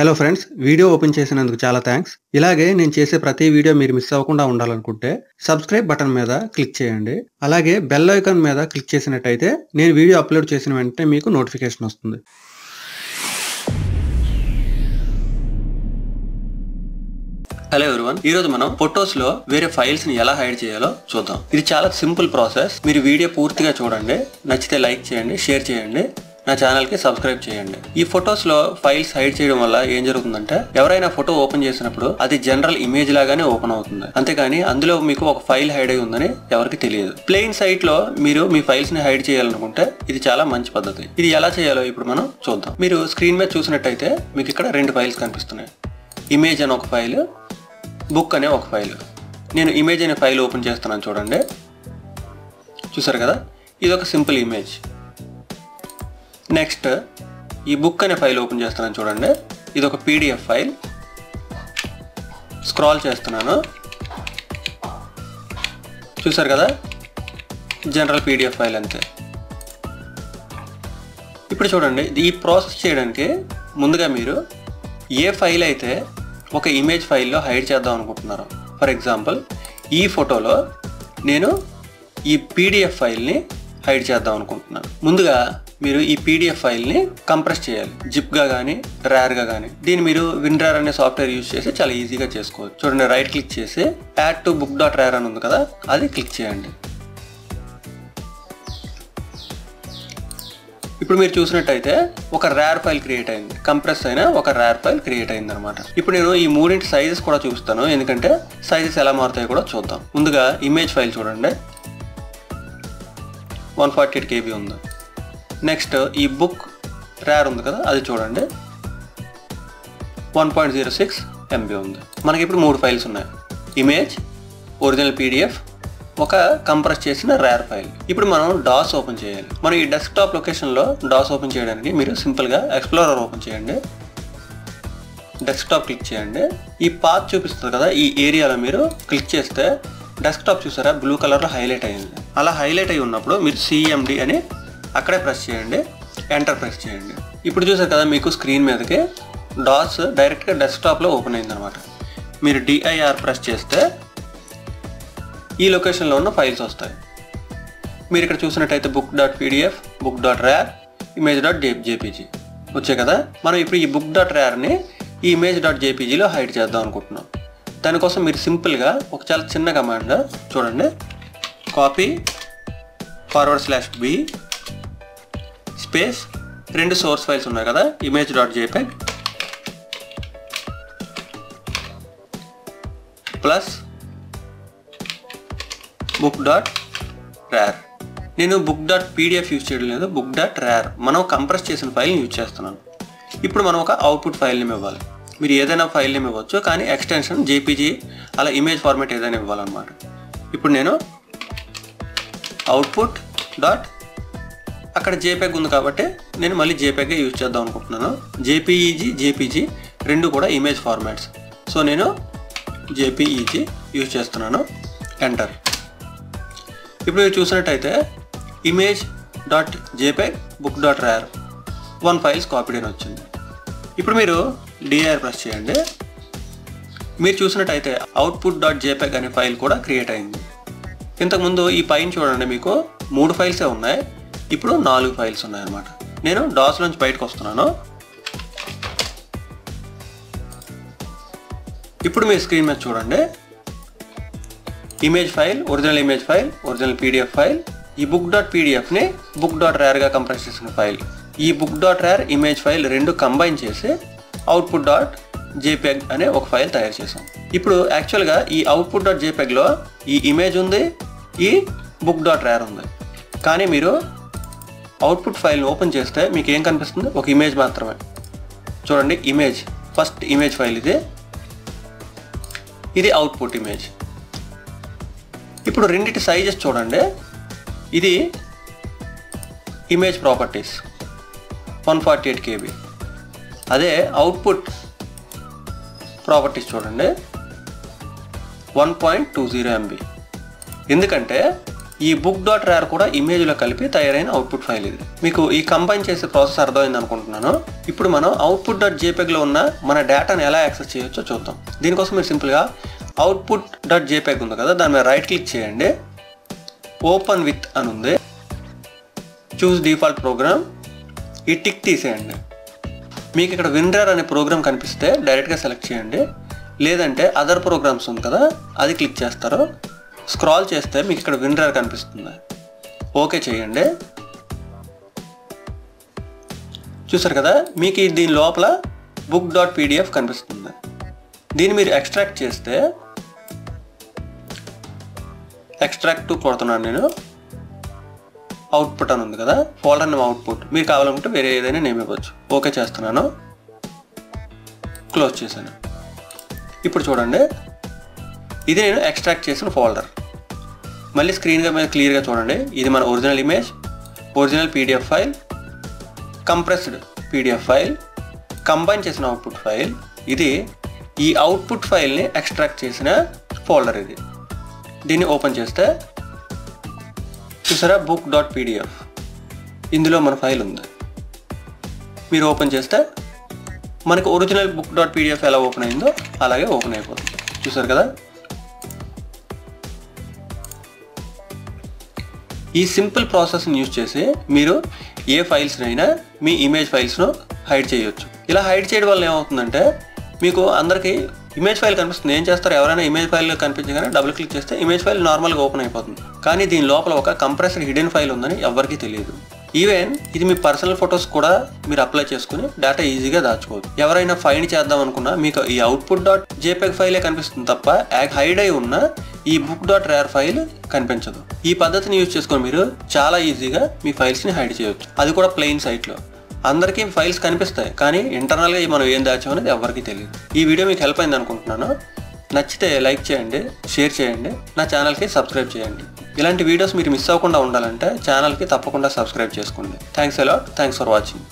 Hello friends video open చేసినందుకు చాలా thanks ఇలాగే నేను చేసే ప్రతి వీడియో మీరు మిస్ అవ్వకుండా ఉండాలనుకుంటే సబ్స్క్రైబ్ బటన్ మీద క్లిక్ చేయండి. అలాగే బెల్ ఐకాన్ మీద క్లిక్ చేసినట్టయితే నేను వీడియో అప్లోడ్ చేసిన వెంటనే మీకు నోటిఫికేషన్ వస్తుంది. హలో ఎవరివన్ ఈ రోజు మనం ఫొటోస్లో వేరే ఫైల్స్ని ఎలా హైడ్ చేయాలో చూద్దాం. ఇది చాలా సింపుల్ ప్రాసెస్ మీరు వీడియో పూర్తిగా చూడండి నచ్చితే లైక్ చేయండి షేర్ చేయండి. నా ఛానల్కి సబ్స్క్రైబ్ చేయండి. ఈ ఫొటోస్లో ఫైల్స్ హైడ్ చేయడం వల్ల ఏం జరుగుతుందంటే ఎవరైనా ఫోటో ఓపెన్ చేసినప్పుడు అది జనరల్ ఇమేజ్ లాగానే ఓపెన్ అవుతుంది. అంతేకాని అందులో మీకు ఒక ఫైల్ హైడ్ అయి ఉందని ఎవరికి తెలియదు. ప్లెయిన్ సైట్లో మీరు మీ ఫైల్స్ని హైడ్ చేయాలనుకుంటే ఇది చాలా మంచి పద్ధతి. ఇది ఎలా చేయాలో ఇప్పుడు మనం చూద్దాం. మీరు స్క్రీన్ మీద చూసినట్టయితే మీకు ఇక్కడ రెండు ఫైల్స్ కనిపిస్తున్నాయి. ఇమేజ్ అని ఒక ఫైల్ బుక్ అనే ఒక ఫైల్. నేను ఇమేజ్ అనే ఫైల్ ఓపెన్ చేస్తున్నాను చూడండి. చూసారు కదా? ఇది ఒక సింపుల్ ఇమేజ్. నెక్స్ట్ ఈ బుక్ అనే ఫైల్ ఓపెన్ చేస్తున్నాను చూడండి. ఇది ఒక పీడిఎఫ్ ఫైల్ స్క్రాల్ చేస్తున్నాను. చూసారు కదా? జనరల్ పీడిఎఫ్ ఫైల్ అంతే. ఇప్పుడు చూడండి ఈ ప్రాసెస్ చేయడానికి ముందుగా మీరు ఏ ఫైల్ అయితే ఒక ఇమేజ్ ఫైల్లో హైడ్ చేద్దాం అనుకుంటున్నారు ఫర్ ఎగ్జాంపుల్ ఈ ఫోటోలో నేను ఈ పీడిఎఫ్ ఫైల్ని హైడ్ చేద్దాం అనుకుంటున్నాను. ముందుగా మీరు ఈ పీడిఎఫ్ ఫైల్ని కంప్రెస్ చేయాలి. జిప్గా కానీ ర్యార్గా కానీ దీన్ని మీరు విన్రార్ అనే సాఫ్ట్వేర్ యూజ్ చేసి చాలా ఈజీగా చేసుకోవచ్చు. చూడండి రైట్ క్లిక్ చేసి add to book dot RAR అని ఉంది కదా అది క్లిక్ చేయండి. ఇప్పుడు మీరు చూసినట్టయితే ఒక ర్యార్ ఫైల్ క్రియేట్ అయింది. కంప్రెస్ అయిన ఒక ర్యార్ ఫైల్ క్రియేట్ అయింది అనమాట ఇప్పుడు నేను ఈ మూడింటి సైజెస్ కూడా చూపిస్తాను. ఎందుకంటే సైజెస్ ఎలా మారుతాయో కూడా చూద్దాం. ముందుగా ఇమేజ్ ఫైల్ చూడండి. వన్ ఫార్టీ ఎయిట్ కేబీ ఉంది. నెక్స్ట్ ఈ బుక్ ర్యార్ ఉంది కదా అది చూడండి. One point zero six MB ఉంది. మనకి ఇప్పుడు మూడు ఫైల్స్ ఉన్నాయి. ఇమేజ్ ఒరిజినల్ పీడిఎఫ్ ఒక కంప్రెస్ చేసిన ర్యార్ ఫైల్ ఇప్పుడు మనం డాస్ ఓపెన్ చేయాలి. మనం ఈ డెస్క్టాప్ లొకేషన్లో డాస్ ఓపెన్ చేయడానికి మీరు సింపుల్గా ఎక్స్ప్లోరర్ ఓపెన్ చేయండి. డెస్క్టాప్ క్లిక్ చేయండి. ఈ పాత్ చూపిస్తుంది కదా ఈ ఏరియాలో మీరు క్లిక్ చేస్తే డెస్క్టాప్ చూసారా బ్లూ కలర్లో హైలైట్ అయింది. అలా హైలైట్ అయి ఉన్నప్పుడు మీరు సిఎండి అని అక్కడే ప్రెస్ చేయండి ఎంటర్ ప్రెస్ చేయండి. ఇప్పుడు చూసారు కదా మీకు స్క్రీన్ మీదకి డాస్ డైరెక్ట్గా డెస్క్టాప్లో ఓపెన్ అయింది అనమాట మీరు డిఐఆర్ ప్రెస్ చేస్తే ఈ లొకేషన్లో ఉన్న ఫైల్స్ వస్తాయి. మీరు ఇక్కడ చూసినట్టయితే book dot PDF book dot RAR image dot JPG వచ్చాయి కదా? మనం ఇప్పుడు ఈ బుక్ డాట్ ర్యార్ని ఈ ఇమేజ్ డాట్ జేపీజీలో హైడ్ చేద్దాం అనుకుంటున్నాం. దానికోసం మీరు సింపుల్గా ఒక చాలా చిన్న కమాండ్ చూడండి. Copy forward slash B space రెండు సోర్స్ ఫైల్స్ ఉన్నాయి కదా image dot JPEG plus book dot RAR నేను బుక్ డాట్ పీడిఎఫ్ యూజ్ చేయడం లేదు బుక్ డాట్ ర్యార్ మనం కంప్రెస్ చేసిన ఫైల్ని యూజ్ చేస్తున్నాను. ఇప్పుడు మనం ఒక అవుట్పుట్ ఫైల్ నేమ్ ఇవ్వాలి. మీరు ఏదైనా ఫైల్ నేమ్ ఇవ్వచ్చు కానీ ఎక్స్టెన్షన్ జేపీజీ అలా ఇమేజ్ ఫార్మాట్ ఏదైనా ఇవ్వాలన్నమాట. ఇప్పుడు నేను అవుట్పుట్ డాట్ అక్కడ జేపెగ్ ఉంది కాబట్టి నేను మళ్ళీ జేపెగ్ యూజ్ చేద్దాం అనుకుంటున్నాను. జేపీఈజీ జేపీజీ రెండు కూడా ఇమేజ్ ఫార్మాట్స్. సో నేను జేపీఈజీ యూజ్ చేస్తున్నాను. ఎంటర్ ఇప్పుడు మీరు చూసినట్టయితే image dot jpeg book dot rar one files copied అని వచ్చింది. ఇప్పుడు మీరు డిఆర్ ప్రెస్ చేయండి. మీరు చూసినట్టయితే అవుట్పుట్ డాట్ జేపెగ్ అనే ఫైల్ కూడా క్రియేట్ అయింది. ఇంతకుముందు ఈ పైన చూడండి మీకు మూడు ఫైల్సే ఉన్నాయి. ఇప్పుడు నాలుగు ఫైల్స్ ఉన్నాయన్నమాట. నేను డాస్ నుంచి బయటకు వస్తున్నాను. ఇప్పుడు మీ స్క్రీన్ మీద చూడండి. Image file original image file original PDF file ఈ బుక్ డాట్ పీడిఎఫ్ని బుక్ డాట్ ర్యార్గా కంప్రెస్ చేసిన ఫైల్. ఈ book dot rar image file రెండు కంబైన్ చేసి అవుట్పుట్ డాట్ జేపెగ్ అనే ఒక ఫైల్ తయారు చేసాం ఇప్పుడు యాక్చువల్గా ఈ అవుట్పుట్ డాట్ జేపెగ్లో ఈ ఇమేజ్ ఉంది ఈ బుక్ డాట్ ర్యార్ ఉంది. కానీ మీరు అవుట్పుట్ ఫైల్ని ఓపెన్ చేస్తే మీకు ఏం కనిపిస్తుంది? ఒక ఇమేజ్ మాత్రమే. చూడండి ఇమేజ్ ఫస్ట్ ఇమేజ్ ఫైల్ ఇది. ఇది అవుట్పుట్ ఇమేజ్ ఇప్పుడు రెండిటి సైజెస్ చూడండి. ఇది image properties one forty eight KB అదే అవుట్పుట్ ప్రాపర్టీస్ చూడండి. One point two zero MB ఎందుకంటే ఈ బుక్ డాట్ ర్యార్ కూడా ఇమేజ్లో కలిపి తయారైన అవుట్పుట్ ఫైల్ ఇది. మీకు ఈ కంబైన్ చేసే ప్రాసెస్ అర్థమైంది అనుకుంటున్నాను. ఇప్పుడు మనం అవుట్పుట్ డాట్ జేపెగ్లో ఉన్న మన డేటాను ఎలా యాక్సెస్ చేయొచ్చో చూద్దాం. దీనికోసం మీరు సింపుల్గా అవుట్పుట్ డాట్ జేపెగ్ ఉంది కదా దాని మీద రైట్ క్లిక్ చేయండి. ఓపెన్ విత్ అని ఉంది. చూస్ డిఫాల్ట్ ప్రోగ్రామ్ ఈ టిక్ తీసేయండి. మీకు ఇక్కడ విన్రార్ అనే ప్రోగ్రామ్ కనిపిస్తే డైరెక్ట్గా సెలెక్ట్ చేయండి. లేదంటే అదర్ ప్రోగ్రామ్స్ ఉంది కదా అది క్లిక్ చేస్తారు. స్క్రాల్ చేస్తే మీకు ఇక్కడ విన్రర్ కనిపిస్తుంది. ఓకే చేయండి. చూసారు కదా మీకు దీని లోపల బుక్ డాట్ పీడిఎఫ్ కనిపిస్తుంది. దీన్ని మీరు ఎక్స్ట్రాక్ట్ చేస్తే ఎక్స్ట్రాక్ట్ టు కొడుతున్నాను నేను. అవుట్పుట్ అని ఉంది కదా ఫోల్డర్ నేమ్ అవుట్పుట్ మీరు కావాలనుకుంటే వేరే ఏదైనా నేమ్ ఇవ్వచ్చు. ఓకే చేస్తున్నాను. క్లోజ్ చేశాను. ఇప్పుడు చూడండి. ఇది నేను ఎక్స్ట్రాక్ట్ చేసిన ఫోల్డర్ మళ్ళీ స్క్రీన్గా మీద క్లియర్గా చూడండి. ఇది మన original image original PDF file compressed PDF file combine చేసిన అవుట్పుట్ ఫైల్ ఇది ఈ అవుట్పుట్ ఫైల్ని ఎక్స్ట్రాక్ట్ చేసిన ఫోల్డర్ ఇది. దీన్ని ఓపెన్ చేస్తే చూసారా? బుక్ డాట్ పీడిఎఫ్ ఇందులో మన ఫైల్ ఉంది. మీరు ఓపెన్ చేస్తే మనకు ఒరిజినల్ బుక్ డాట్ పీడిఎఫ్ ఎలా ఓపెన్ అయిందో అలాగే ఓపెన్ అయిపోతుంది. చూసారు కదా? ఈ సింపుల్ ప్రాసెస్ని యూజ్ చేసి మీరు ఏ ఫైల్స్నైనా మీ ఇమేజ్ ఫైల్స్ను హైడ్ చేయొచ్చు. ఇలా హైడ్ చేయడం వల్ల ఏమవుతుందంటే మీకు అందరికీ ఇమేజ్ ఫైల్ కనిపిస్తుంది. ఏం చేస్తారు? ఎవరైనా ఇమేజ్ ఫైల్ కనిపించగానే డబుల్ క్లిక్ చేస్తే ఇమేజ్ ఫైల్ నార్మల్గా ఓపెన్ అయిపోతుంది. కానీ దీని లోపల ఒక కంప్రెస్డ్ హిడెన్ ఫైల్ ఉందని ఎవరికీ తెలియదు. ఈవెన్ ఇది మీ పర్సనల్ ఫొటోస్ కూడా మీరు అప్లై చేసుకుని డేటా ఈజీగా దాచుకోవచ్చు. ఎవరైనా ఫైండ్ చేద్దాం అనుకున్నా మీకు ఈ అవుట్పుట్ డాట్ జేపెగ్ ఫైలే కనిపిస్తుంది తప్ప హైడ్ అయి ఉన్న ఈ బుక్ డాట్ రేర్ ఫైల్ కనిపించదు. ఈ పద్ధతిని యూజ్ చేసుకొని మీరు చాలా ఈజీగా మీ ఫైల్స్ని హైడ్ చేయవచ్చు అది కూడా ప్లెయిన్ సైట్లో అందరికీ ఫైల్స్ కనిపిస్తాయి కానీ ఇంటర్నల్గా మనం ఏం దాచాం అనేది ఎవరికీ తెలియదు. ఈ వీడియో మీకు హెల్ప్ అయింది అనుకుంటున్నాను. నచ్చితే లైక్ చేయండి షేర్ చేయండి నా ఛానల్కి సబ్స్క్రైబ్ చేయండి. ఇలాంటి వీడియోస్ మీరు మిస్ అవ్వకుండా ఉండాలంటే ఛానల్కి తప్పకుండా సబ్స్క్రైబ్ చేసుకోండి. Thanks a lot thanks for watching